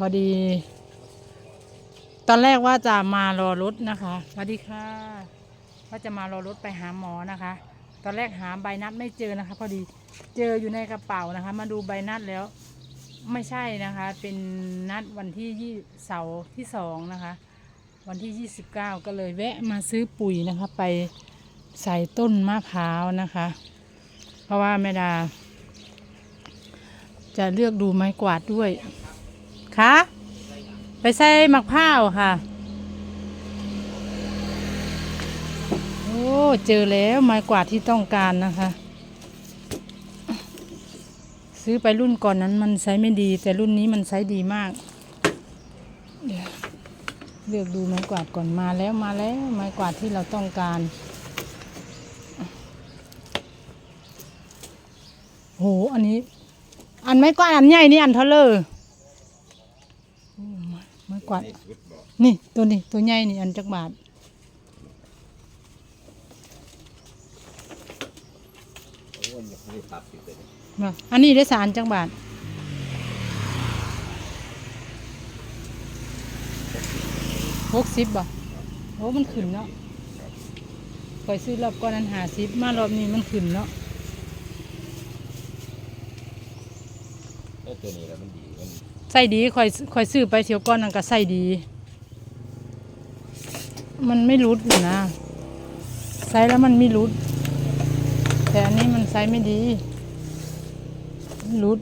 พอดี ตอนแรกว่าจะมารอรถนะคะสวัสดีค่ะ ว่าจะมารอรถไปหาหมอนะคะ ตอนแรกหาใบนัดไม่เจอนะคะ พอดีเจออยู่ในกระเป๋านะคะ มาดูใบนัดแล้ว ไม่ใช่นะคะ เป็นนัดวันที่ยี่เสาร์ที่สองนะคะ วันที่29ก็เลยแวะมาซื้อปุ๋ยนะคะ ไปใส่ต้นมะพร้าวนะคะ เพราะว่าแม่ดา จะเลือกดูไม้กวาดด้วย คะไปใส่มะพร้าวค่ะ โอ้เจอแล้วไม้กวาดที่ต้องการนะคะ ซื้อไปรุ่นก่อนนั้นมันใช้ไม่ดี แต่รุ่นนี้มันใช้ดีมากเดี๋ยวเลือกดูไม้กวาดก่อนมาแล้วมาแล้วไม้กวาดที่เราต้องการโหอันนี้ อันไม้กวาดอันใหญ่นี่อันเท่าเลยโอ้ไม้ไม้ กวาดนี่สุดบอกนี่ตัวนี้ตัวใหญ่นี่อันจักบาทโอ้ยยังไม่ได้ตัดอยู่เลยมาอันนี้ได้สารจักบาทหกสิบบ่โอ้มันขึ้นเนาะคอยซื้อรอบก่อนนั้นหาสิบมารอบนี้มันขึ้นเนาะแล้วตัวนี้แล้วมันดีมันใส่ดีคอยคอยซื้อไปเที่ยวก่อนนั่นก็ใส่ดี มันไม่รุดอยู่นะใส่แล้วมันไม่รุด แต่อันนี้มันใส่ไม่ดีรุด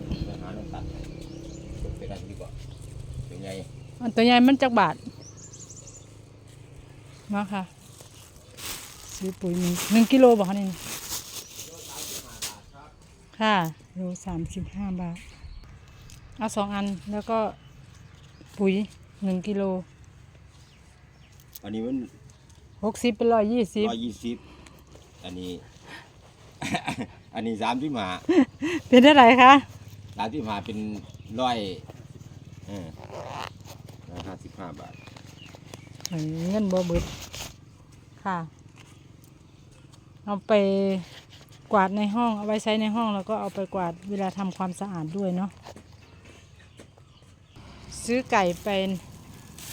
อันตัวใหญ่มันจักบาทมาค่ะ ซื้อปุ๋ยหนึ่งหนึ่งกิโลบอกนี่ค่ะโลสามสิบห้าบาท เอาสองอันแล้วก็ปุ๋ยหนึ่งกิโลอันนี้มันหกสิบเป็นร้อยยี่สิบร้อยยี่สิบอันนี้ อันนี้สามที่มาเป็นเท่าไหร่คะสามที่มาเป็นร้อยเออร้อยห้าสิบห้าบาทเอ้ยเงินบ่เบิดค่ะเอาไปกวาดในห้องเอาไว้ใช้ในห้องแล้วก็เอาไปกวาดเวลาทำความสะอาดด้วยเนาะ ซื้อไก่เป็น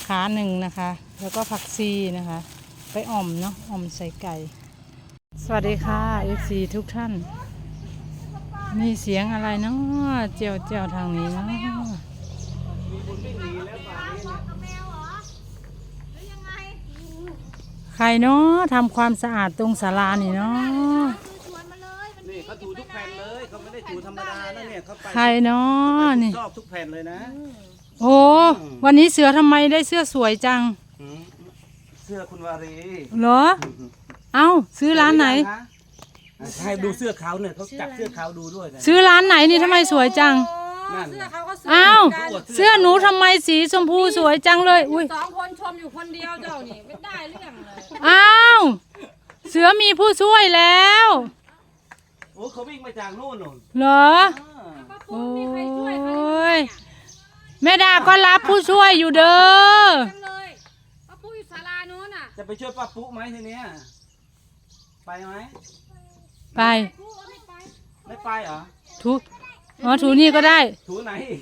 ขาหนึ่งนะคะ แล้วก็ผักซีนะคะ ไปอ่อมเนาะอ่อมใส่ไก่ สวัสดีค่ะ FC ทุกท่าน มีเสียงอะไรเนาะเจียวเจียวทางนี้เนาะใครเนาะทำความสะอาดตรงศาลานี่เนาะนี่เขาถูทุกแผ่นเลยเขาไม่ได้ถูธรรมดานะเนี่ยเขาไปใครเนาะนี่ชอบทุกแผ่นเลยนะ โอ้วันนี้เสือทำไมได้เสื้อสวยจังอืมเสื้อคุณวารีเหรอ เอ้า ซื้อร้านไหน ให้ดูเสื้อเขาเนี่ยเขาจับเสื้อเขาดูด้วยนะซื้อร้านไหนนี่ทำไมสวยจังนั่นเสื้อเขาก็สวยอ้าว เหมือนกันเสื้อหนูทำไมสีชมพูสวยจังเลย อุ้ย สองคนชมอยู่คนเดียวเจ้านี่ไม่ได้เรื่องเลย อ้าว เสือมีผู้ช่วยแล้ว โอ้เขาวิ่งมาจากโน่นนู่นเหรออ่าป้าปูมีใครช่วยเขาโอ้เลยย แม่ดาก็รับผู้ช่วยอยู่เด้อจังเลยป้าปูอยู่ศาลาโน้นน่ะจะไปช่วยป้าปุ๊ไหมทีเนี้ยไปไหมไปปูเอาไม่ไปไม่ไปเหรอถูอ๋อถูนี่ก็ได้ ถูไหนอีก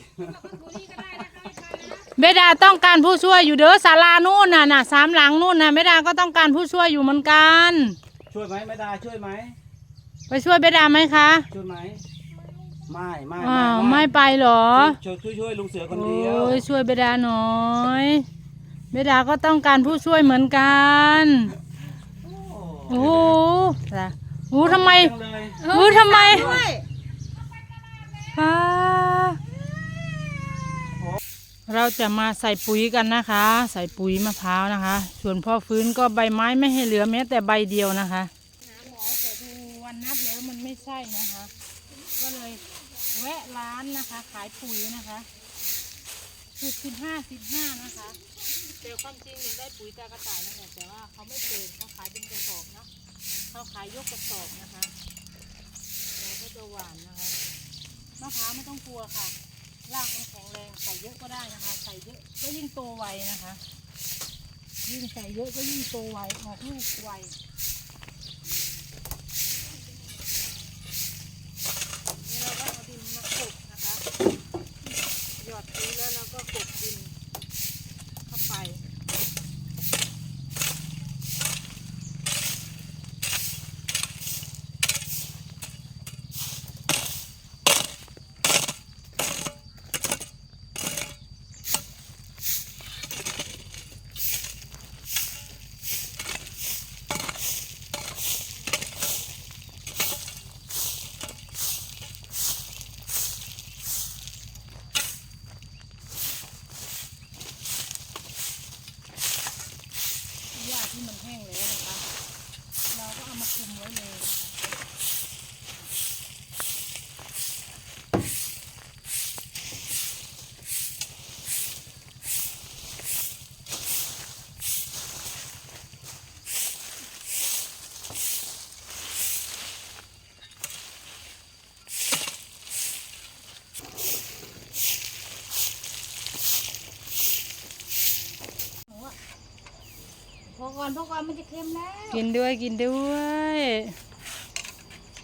ปูนี่ก็ได้นะคะไม่ไปนะแม่ดาต้องการผู้ช่วยอยู่เด้อศาลานู่นน่ะน่ะสามหลังนู่นน่ะแม่ดาก็ต้องการผู้ช่วยอยู่เหมือนกัน ช่วยไหมไม่ได้ช่วยไหมไปช่วยแม่ดาไหมคะ ช่วยไหม ไม่ไม่อ้าวไม่ไปเหรอ ช่วยช่วยช่วยลุงเสือคนโอเดียว้ยช่วยเบดาหน่อยเบดาก็ต้องการผู้ช่วยเหมือนกัน โอ้โอ้โหจ้ะโอ้ทำไมจังเลยโอ้ทำไมป้าเราจะมาใส่ปุ๋ยกันนะคะ ใส่ปุ๋ยมะพร้าวนะคะ ส่วนพ่อฟื้นก็ใบไม้ไม่ให้เหลือแม้แต่ใบเดียวนะคะหาหมอแต่ดูวันนัดแล้วมันไม่ใช่นะคะ ก็เลย แวะร้านนะคะ ขายปุ๋ยนะคะจุดสิบห้าสิบห้านะคะแต่ความจริงอยากได้ปุ๋ยตากระต่ายนั่นแหละแต่ว่าเขาไม่เปิดเขาขายเป็นกระสอบเนาะเขาขายยกกระสอบนะคะเราก็จะหวานนะคะมะพร้าวไม่ต้องกลัวค่ะรากมันแข็งแรงใส่เยอะก็ได้นะคะ ใส่เยอะก็ยิ่งโตไวนะคะ ยิ่งใส่เยอะก็ยิ่งโตไวออกลูกไวนี่เราก็เอาดินมากบนะคะ หยอดปุ๋ยแล้วเราก็กบดิน ก่อนพอก่อนมันจะเค็มแล้วกินด้วยกินด้วย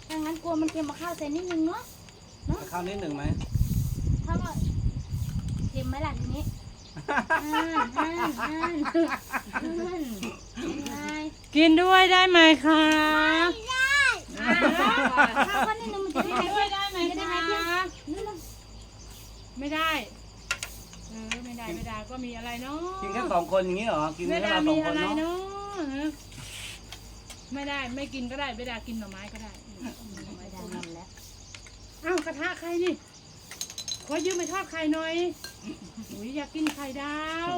ถ้างั้นกลัวมันเค็มมาข้าวใส่นิดนึงเนาะคราวนี้หนึ่งไหมถ้าว่าเค็มไหมล่ะทีนี้อ่านอ่านอ่านอ่านยังไงกินด้วยได้ไหมคะอ่าข้าวก็นิดนึงมันจะได้กินไหมด้วยได้ไหมจะได้ไหมคะเพียงนี่นะไม่ได้เออไม่ได้ไม่ได้ก็มีอะไรเนาะกินแค่สองคนอย่างนี้เหรอกินไม่แค่ได้เราสอมีงคอะนไรเนาะเนาะ ไม่ได้ไม่กินก็ได้ไม่ได้กินหน่อไม้ก็ได้ไม่ได้นำแล้วอ้าวกระทะใครนี่ ขอยืมไปทอดไข่หน่อยอุ้ยอยากกินไข่ดาว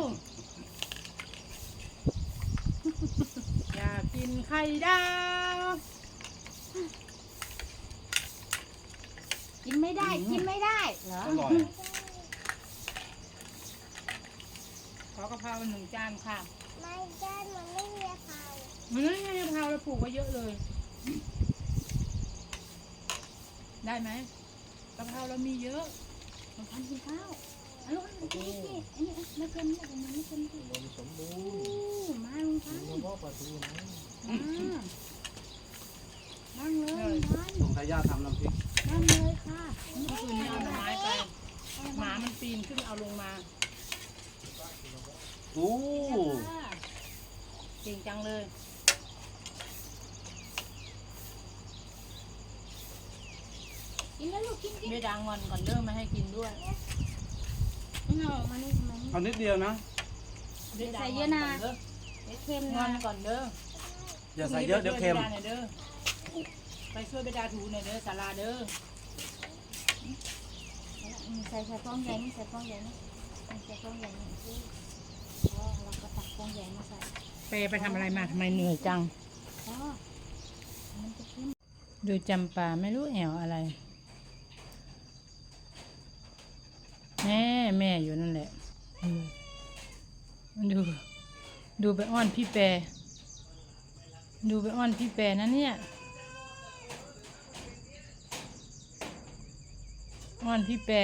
อยากกินไข่ดาว กินไม่ได้กินไม่ได้เหรออร่อยขอกะเพราหนึ่งจานค่ะ ไม่ได้มันไม่มีข้าวมันนั่นไงกะเพราเราปลูกไว้เยอะเลย ได้ไหมกะเพราเรามีเยอะมันทำกินข้าวเอาลูกอันนี้สิอันนี้ไม่เค็มเนี่ยอันไม่เค็มสิสมบูรณ์มาลุงพันธุ์มานั่งเลยลุงพันธุ์สงสัยย่าทำน้ำพริกนั่งเลยค่ะเมื่อคืนนี้เอาไม้ไป หมามันปีนขึ้นเอาลงมา อู้ เก่งจังเลย กินแล้วลูกกินกินเบดางอนก่อนเริ่มไม่ให้กินด้วยนี่เอาออกมานี่ทำไมนี่ เอานิดเดียวนะบดางใส่เยอะนะก่ด้เดี๋ยวเค็มงอนะนก่อนเด้ออย่าใส่เยอะเดี๋ยวเค็ม ไปช่วยเบดาหน่อยเด้อไปช่วยเบดาถูหน่อยเด้อศาลาเด้ออืมใส่ใส่ฟองใหญ่นี่ใส่ฟองใหญ่นี่ใส่ฟองใหญ่นี่อ๋อเราก็ตักฟองใหญ่มาใส่ เปไปทำอะไรมาทำไมเหนื่อยจัง ดูจำปาไม่รู้แอวอะไร แม่แม่อยู่นั่นแหละอืมดู ดูไปอ้อนพี่แปรดูไปอ้อนพี่แปรนะเนี่ย อ้อนพี่แปร